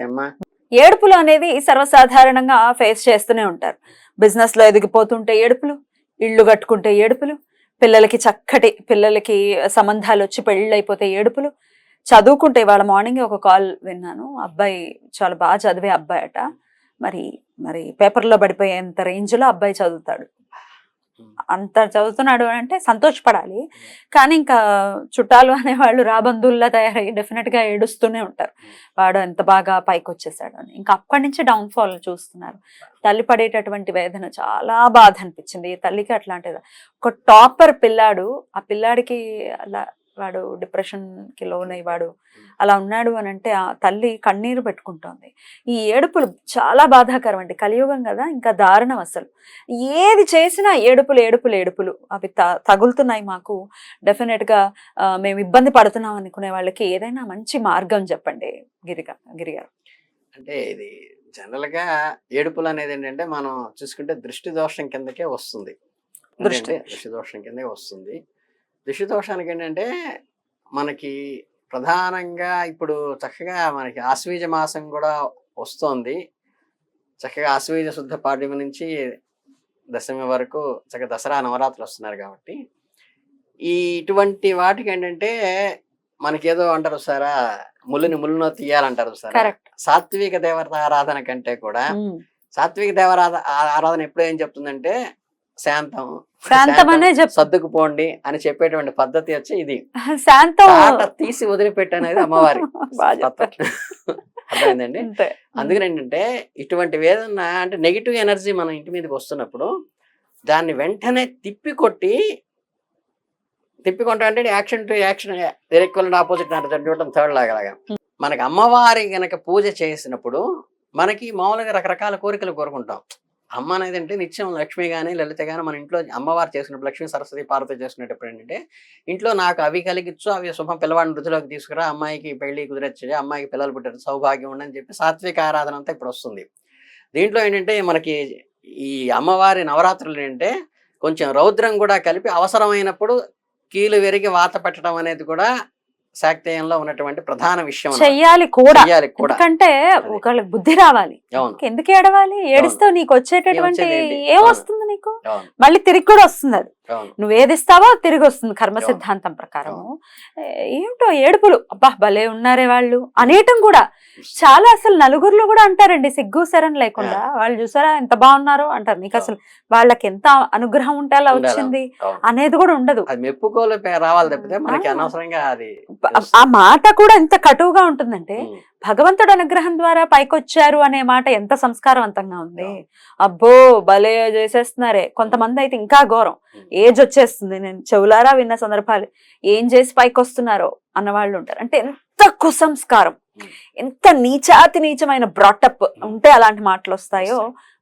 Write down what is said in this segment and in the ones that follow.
నమస్తే అమ్మా ఏడుపులు అనేది సర్వసాధారణంగా ఫేస్ చేస్తూనే ఉంటారు. బిజినెస్లో ఎదిగిపోతుంటే ఏడుపులు ఇళ్ళు కట్టుకుంటే ఏడుపులు పిల్లలకి చక్కటి పిల్లలకి సంబంధాలు వచ్చి పెళ్ళిళ్ళు అయిపోతే ఏడుపులు. చదువుకుంటే ఇవాళ మార్నింగ్ ఒక కాల్ విన్నాను. అబ్బాయి చాలా బాగా చదివే అబ్బాయి అట మరి మరి పేపర్లో పడిపోయేంత రేంజ్లో అబ్బాయి చదువుతాడు. అంత చదువుతున్నాడు అంటే సంతోషపడాలి. కానీ ఇంకా చుట్టాలు అనేవాళ్ళు రాబంధుల్లా తయారయ్యి డెఫినెట్గా ఏడుస్తూనే ఉంటారు. వాడు ఎంత బాగా పైకి వచ్చేసాడు అని. ఇంకా అప్పటి నుంచి డౌన్ ఫాల్ చూస్తున్నారు. తల్లి పడేటటువంటి వేదన చాలా బాధ అనిపించింది. తల్లికి అట్లాంటిది. ఒక టాపర్ పిల్లాడు ఆ పిల్లాడికి అలా వాడు డిప్రెషన్కి లోనై వాడు అలా ఉన్నాడు అని అంటే ఆ తల్లి కన్నీరు పెట్టుకుంటోంది. ఈ ఏడుపులు చాలా బాధాకరం అండి కలియుగం కదా ఇంకా దారుణం అసలు. ఏది చేసినా ఏడుపులు ఏడుపులు ఏడుపులు. అవి త తగులుతున్నాయి మాకు. డెఫినెట్గా ఆ, మేము ఇబ్బంది పడుతున్నాం అనుకునే వాళ్ళకి ఏదైనా మంచి మార్గం చెప్పండి గిరిగా గిరిగారు. అంటే ఇది జనరల్గా ఏడుపులు అనేది ఏంటంటే మనం చూసుకుంటే దృష్టి దోషం కిందకే వస్తుంది. దృష్టి. దృష్టి దోషం కిందే వస్తుంది. దృష్టి దోషానికి ఏంటంటే మనకి ప్రధానంగా ఇప్పుడు చక్కగా మనకి ఆశ్వీజ మాసం కూడా వస్తోంది. చక్కగా ఆశ్వీజ శుద్ధ పాడ్యమి నుంచి దశమి వరకు చక్కగా దసరా నవరాత్రులు వస్తున్నారు కాబట్టి. ఈ ఇటువంటి వాటికి ఏంటంటే మనకేదో అంటారు సారా ముళ్ళుని ముళ్ళునో తీయాలంటారు సార్. సాత్విక దేవత ఆరాధన కంటే కూడా సాత్విక దేవరాధ ఆరాధన ఎప్పుడు ఏం చెప్తుందంటే శాంతం. శాంతం అనే చెప్ సర్దుకుపోండి అని చెప్పేటువంటి పద్ధతి వచ్చి ఇది. శాంతం తీసి వదిలిపెట్టు అనేది అమ్మవారి. అర్థమైందండి? అందుకని ఏంటంటే ఇటువంటి వేదన అంటే నెగిటివ్ ఎనర్జీ మన ఇంటి మీదకి వస్తున్నప్పుడు దాన్ని వెంటనే తిప్పి కొట్టి తిప్పి కొట్టడం అంటే action to action equal opposite చూడటం థర్డ్ లాగా లాగా. మనకి అమ్మవారి గనక పూజ చేసినప్పుడు మనకి మామూలుగా రకరకాల కోరికలు కోరుకుంటాం. అమ్మ అనేది అంటే నిత్యం లక్ష్మి కానీ లలిత కానీ మన ఇంట్లో అమ్మవారు చేసినప్పుడు లక్ష్మీ సరస్వతి పార్వతి చేసినప్పుడు ఏంటంటే ఇంట్లో నాకు అవి కలిగించు అవి శుభం పిల్లవాడిని వృద్ధిలోకి తీసుకురా అమ్మాయికి పెళ్ళి కుదిరచ్చు అమ్మాయికి పిల్లలు పుట్టారు సౌభాగ్యం ఉండని చెప్పి సాత్విక ఆరాధన అంతా ఇప్పుడు వస్తుంది. దీంట్లో ఏంటంటే మనకి ఈ అమ్మవారి నవరాత్రులు ఏంటంటే కొంచెం రౌద్రం కూడా కలిపి అవసరమైనప్పుడు కీలు వెరిగి వాత పెట్టడం అనేది కూడా శాక్తేయంలో ఉన్నటువంటి ప్రధాన విషయం. చెయ్యాలి కూడా. చెయ్యాలి కూడా. ఎందుకంటే ఒకళ్ళకి బుద్ధి రావాలి. ఎందుకు ఏడవాలి? ఏడిస్తే నీకు వచ్చేటటువంటి ఏం వచ్చేది ఏంటి? ఏం అవును. వస్తుంది నీకు? మళ్ళీ తిరిగి కూడా వస్తుంది అది. నువ్వు ఏది ఇస్తావో తిరిగి వస్తుంది కర్మ. సిద్ధాంతం ప్రకారం ఏమిటో ఏడుపులు. అబ్బా భలే ఉన్నారే వాళ్ళు. అనేయటం కూడా. చాలా అసలు నలుగురిలో కూడా అంటారండి సిగ్గు శరం లేకుండా. వాళ్ళు చూసారా ఎంత బాగున్నారో అంటారు. నీకు అసలు వాళ్ళకి ఎంత అనుగ్రహం ఉంటే అలా ఉండాలి. వచ్చింది. అనేది కూడా ఉండదు. రావాలి తప్పితే మనకి ఆ. అనవసరంగా అది ఆ- ఆ మాట కూడా ఎంత కటువుగా ఉంటుందంటే భగవంతుడు అనుగ్రహం ద్వారా పైకొచ్చారు అనే మాట ఎంత సంస్కారవంతంగా ఉంది. అబ్బో భలే చేసేస్తున్నారే. కొంతమంది అయితే ఇంకా ఘోరం. ఏజ్ వచ్చేస్తుంది. నేను చెవులారా విన్న సందర్భాలు. ఏం చేసి పైకి వస్తున్నారో అన్న వాళ్ళు ఉంటారు. అంటే ఎంత కుసంస్కారం. ఎంత నీచాతి నీచమైన బ్రాటప్ ఉంటే అలాంటి మాటలు వస్తాయో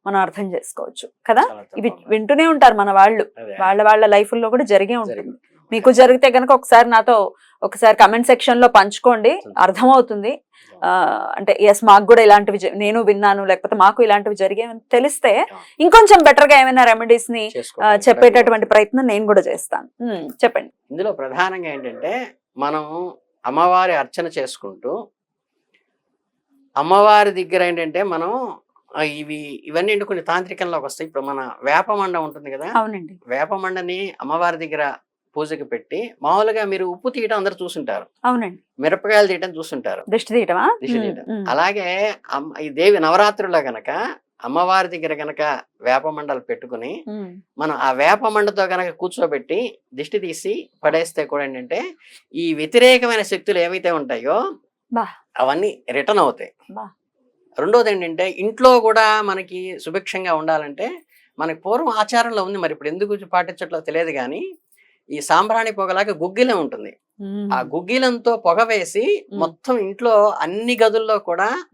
మనం అర్థం చేసుకోవచ్చు. కదా? ఇవి. వింటూనే ఉంటారు మన వాళ్ళు. వాళ్ళ వాళ్ళ లైఫ్లో కూడా జరిగే ఉంటుంది. మీకు జరిగితే గనక ఒకసారి నాతో ఒకసారి కమెంట్ సెక్షన్లో పంచుకోండి. అర్థమవుతుంది. అంటే ఎస్ మాకు కూడా ఇలాంటివి నేను విన్నాను లేకపోతే మాకు ఇలాంటివి జరిగేవని తెలిస్తే ఇంకొంచెం బెటర్గా ఏమైనా రెమెడీస్ని చెప్పేటటువంటి ప్రయత్నం నేను కూడా చేస్తాను. చెప్పండి. ఇందులో ప్రధానంగా ఏంటంటే మనం అమ్మవారి అర్చన చేసుకుంటూ అమ్మవారి దగ్గర ఏంటంటే మనం ఇవి ఇవన్నీ కొన్ని తాంత్రికంలోకి వస్తాయి. ఇప్పుడు మన వేపమండ ఉంటుంది కదా? అవునండి. వేపమండని అమ్మవారి దగ్గర పూజకి పెట్టి మామూలుగా మీరు ఉప్పు తీయటం అందరు చూసుంటారు అవునండి మిరపకాయలు తీయటం చూసుంటారు దిష్టి తీయటమా దిష్టి తీయటం. అలాగే ఈ దేవి నవరాత్రుల్లో గనక అమ్మవారి దగ్గర గనక వేప మండలు పెట్టుకుని. మనం ఆ వేప మండతో గనక కూర్చోబెట్టి దిష్టి తీసి పడేస్తే కూడా ఏంటంటే ఈ వ్యతిరేకమైన శక్తులు ఏవైతే ఉంటాయో. అవన్నీ రిటర్న్ అవుతాయి. రెండోది ఏంటంటే ఇంట్లో కూడా మనకి సుభిక్షంగా ఉండాలంటే మనకి పూర్వం ఆచారంలో ఉంది మరి ఇప్పుడు ఎందుకు పాటించట్లో తెలియదు కానీ ఈ సాంబ్రాణి పొగలాగా గుగ్గిలం ఉంటుంది. ఆ గుగ్గిలంతో పొగ వేసి. మొత్తం ఇంట్లో అన్ని గదుల్లో కూడా.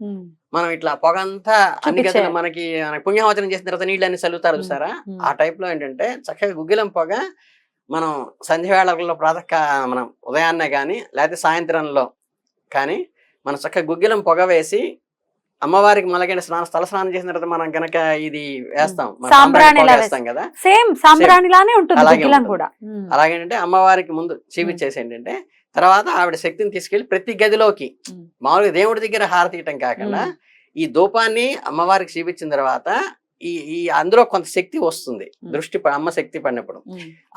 మనం ఇట్లా పొగ అంతా అన్ని గదులు. మనకి పుణ్యవచనం చేసిన తర్వాత నీళ్ళు అన్ని చల్లుతారు. చూసారా. ఆ టైప్లో ఏంటంటే చక్కగా గుగ్గిలం పొగ మనం సంధ్య వేళల్లో ప్రాతः కా- మనం ఉదయాన్నే కానీ లేకపోతే సాయంత్రంలో కానీ మనం చక్కగా గుగ్గిలం పొగ వేసి అమ్మవారికి మలగైన స్నానం స్థల స్నానం చేసిన తర్వాత మనం గనక ఇది వేస్తాం వేస్తాం కదా సేమ్ సాంబ్రాణిలానే ఉంటుంది. కూడా. అలాగేంటంటే అమ్మవారికి ముందు చూపించేసి ఏంటంటే తర్వాత ఆవిడ శక్తిని తీసుకెళ్ళి ప్రతి గదిలోకి. మామూలుగా దేవుడి దగ్గర హారతి ఇవ్వటం కాకుండా. ఈ ధూపాన్ని అమ్మవారికి చూపించిన తర్వాత ఈ ఈ అందులో కొంత శక్తి వస్తుంది. దృష్టి అమ్మ శక్తి పడినప్పుడు.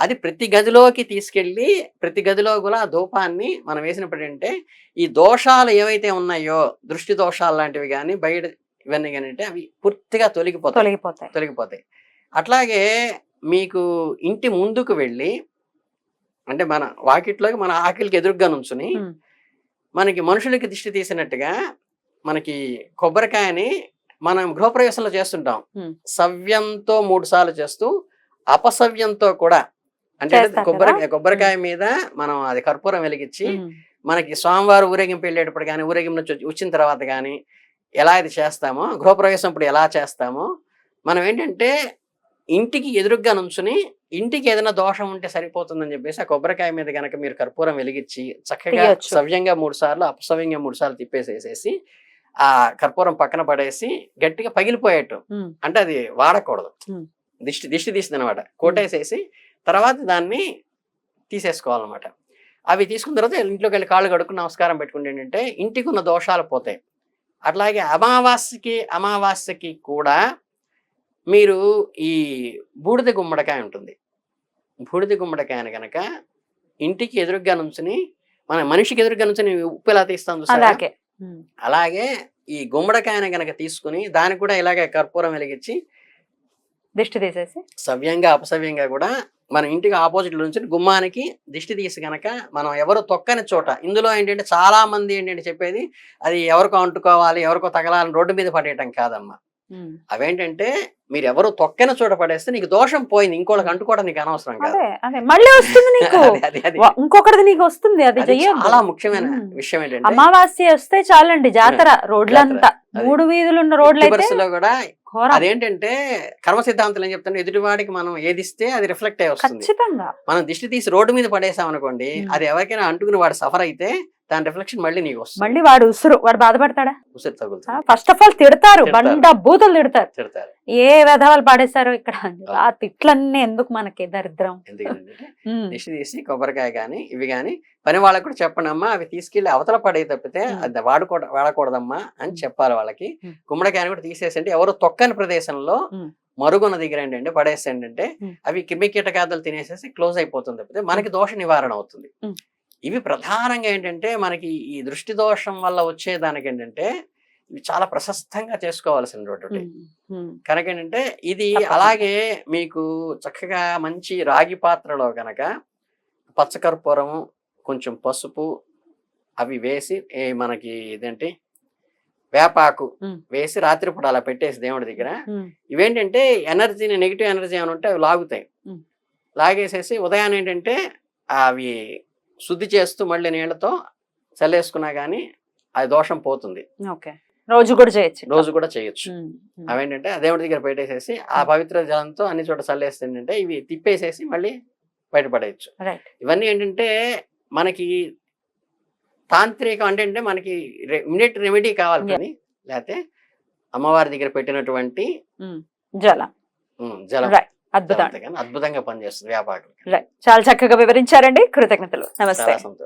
అది ప్రతి గదిలోకి తీసుకెళ్ళి ప్రతి గదిలో కూడా ఆ ధూపాన్ని మనం వేసినప్పుడు ఏంటంటే ఈ దోషాలు ఏవైతే ఉన్నాయో దృష్టి దోషాలు లాంటివి కానీ బయట ఇవన్నీ కానీ అంటే అవి పూర్తిగా తొలగిపోతాయి తొలగిపోతాయి తొలగిపోతాయి అట్లాగే మీకు ఇంటి ముందుకు వెళ్ళి అంటే మన వాకిట్లోకి మన ఆకిలికి ఎదురుగ్గా నుంచుని. మనకి మనుషులకి దిష్టి తీసినట్టుగా మనకి కొబ్బరికాయని మనం గృహప్రవేశంలో చేస్తుంటాం. సవ్యంతో మూడు సార్లు చేస్తూ అపసవ్యంతో కూడా అంటే చేస్తారు కొబ్బరికాయ మీద మనం అది కర్పూరం వెలిగించి. మనకి స్వామివారు ఊరేగింపు వెళ్ళేటప్పుడు కానీ ఊరేగింపు నుంచి వచ్చి- వచ్చిన తర్వాత కానీ ఎలా ఇది చేస్తామో గృహప్రవేశం ఇప్పుడు ఎలా చేస్తామో మనం ఏంటంటే ఇంటికి ఎదురుగ్గా నుంచుని ఇంటికి ఏదైనా దోషం ఉంటే సరిపోతుందని చెప్పేసి ఆ కొబ్బరికాయ మీద గనక మీరు కర్పూరం వెలిగించి చక్కగా. సవ్యంగా మూడు సార్లు అపసవ్యంగా మూడు సార్లు తిప్పేసేసేసి ఆ కర్పూరం పక్కన పడేసి గట్టిగా పగిలిపోయేట్టు. అంటే అది వాడకూడదు. దిష్టి దిష్టి తీసింది అనమాట కోటేసేసి తర్వాత దాన్ని తీసేసుకోవాలన్నమాట. అవి తీసుకున్న తర్వాత ఇంట్లోకి వెళ్ళి కాళ్ళు కడుక్కుని నమస్కారం పెట్టుకుంటే ఏంటంటే ఇంటికి ఉన్న దోషాలు పోతాయి. అట్లాగే అమావాస్యకి అమావాస్యకి కూడా మీరు ఈ బూడిద గుమ్మడికాయ ఉంటుంది. బూడిద గుమ్మడికాయని కనుక ఇంటికి ఎదురుగ్గా నుంచుని మన మనిషికి ఎదురుగ్గా నుంచుని ఉప్పు ఎలా తీస్తాం చూసారా అలాగే ఈ గుమ్మడికాయని గనక తీసుకుని దానికి కూడా ఇలాగే కర్పూరం వెలిగించి దిష్టి తీసేసి సవ్యంగా అపసవ్యంగా కూడా మన ఇంటికి ఆపోజిట్ నుంచి గుమ్మానికి దిష్టి తీసి గనక మనం ఎవరు తొక్కని చోట ఇందులో ఏంటంటే చాలా మంది ఏంటంటే చెప్పేది అది ఎవరికో అంటుకోవాలి ఎవరికో తగలాలని రోడ్డు మీద పడేయటం కాదమ్మా. అవేంటంటే మీరు ఎవరు తొక్కని చోట పడేస్తే నీకు దోషం పోయింది ఇంకోళ్ళకి అంటుకోవడం నీకు అనవసరం కాదు. మళ్ళీ వస్తుంది నీకు. ఇంకొకటిది నీకు వస్తుంది అది చాలా ముఖ్యమైన. విషయం ఏంటంటే అమావాస్య వస్తే చాలండి జాతర రోడ్లంతా. మూడు వీధులు ఉన్న రోడ్లు కూడా అదేంటంటే కర్మ సిద్ధాంతం ఏం చెప్తాను ఎదుటివాడికి మనం ఏది ఇస్తే అది రిఫ్లెక్ట్ అయి వస్తుంది. మనం దిష్టి తీసి రోడ్డు మీద పడేసాం అనుకోండి. అది ఎవరికైనా అంటుకుని వాడు సఫర్ అయితే దాని రిఫ్లెక్షన్ మళ్ళీ నీకు వస్తుంది మళ్ళీ వాడు ఉసురు వాడు బాధపడతాడా ఉసిరి తగులుతుంది ఫస్ట్ ఆఫ్ ఆల్ తిడతారు. బండ బూతులు తిడతారు తిడతారు ఏ విధవాలు పాడేశారో ఇక్కడ ఆ తిట్లన్నీ ఎందుకు మనకి దరిద్రం. దిష్టి తీసి కొబ్బరికాయ కానీ ఇవి కానీ పని వాళ్ళకి కూడా చెప్పండి అమ్మా అవి తీసుకెళ్ళి అవతల పడే తప్పితే. అది వాడుకో వాడకూడదమ్మా అని. చెప్పాలి వాళ్ళకి. గుమ్మడికాయని కూడా తీసేసి అంటే ఎవరు తొక్కని ప్రదేశంలో. మరుగున దగ్గర ఏంటంటే పడేసి ఏంటంటే. అవి క్రిమి కీటకాదులు తినేసేసి క్లోజ్ అయిపోతుంది తప్పితే మనకి దోష నివారణ అవుతుంది. ఇవి ప్రధానంగా ఏంటంటే మనకి ఈ దృష్టి దోషం వల్ల వచ్చేదానికి ఏంటంటే ఇవి చాలా ప్రశస్తంగా చేసుకోవాల్సినటువంటి. కనుక ఏంటంటే ఇది. అలాగే మీకు చక్కగా మంచి రాగి పాత్రలో గనక పచ్చకర్పూరము కొంచెం పసుపు అవి వేసి మనకి ఇదేంటి వేపాకు. వేసి రాత్రిపూట అలా పెట్టేసి దేవుడి దగ్గర. ఇవేంటంటే ఎనర్జీని నెగిటివ్ ఎనర్జీ అని ఉంటే అవి లాగుతాయి. లాగేసేసి ఉదయాన్నే ఏంటంటే అవి శుద్ధి చేస్తూ మళ్ళీ నీళ్ళతో చల్లేసుకున్నా కానీ అది దోషం పోతుంది ఓకే రోజు కూడా చేయొచ్చు రోజు కూడా చేయొచ్చు. అవేంటంటే దేవుడి దగ్గర పెట్టేసేసి ఆ పవిత్ర జలంతో అన్ని చోట చల్లేస్తే ఏంటంటే ఇవి తిప్పేసేసి మళ్ళీ బయటపడేయచ్చు. ఇవన్నీ ఏంటంటే మనకి తాంత్రికం అంటే మనకి ఇమీడియట్ రెమెడీ కావాలి. కానీ లేకపోతే అమ్మవారి దగ్గర పెట్టినటువంటి. జలం జలం రైట్ అద్భుతం జలంతో కానీ అద్భుతంగా పనిచేస్తుంది వ్యాపారం చాలా చక్కగా వివరించారండి. కృతజ్ఞతలు. నమస్తే.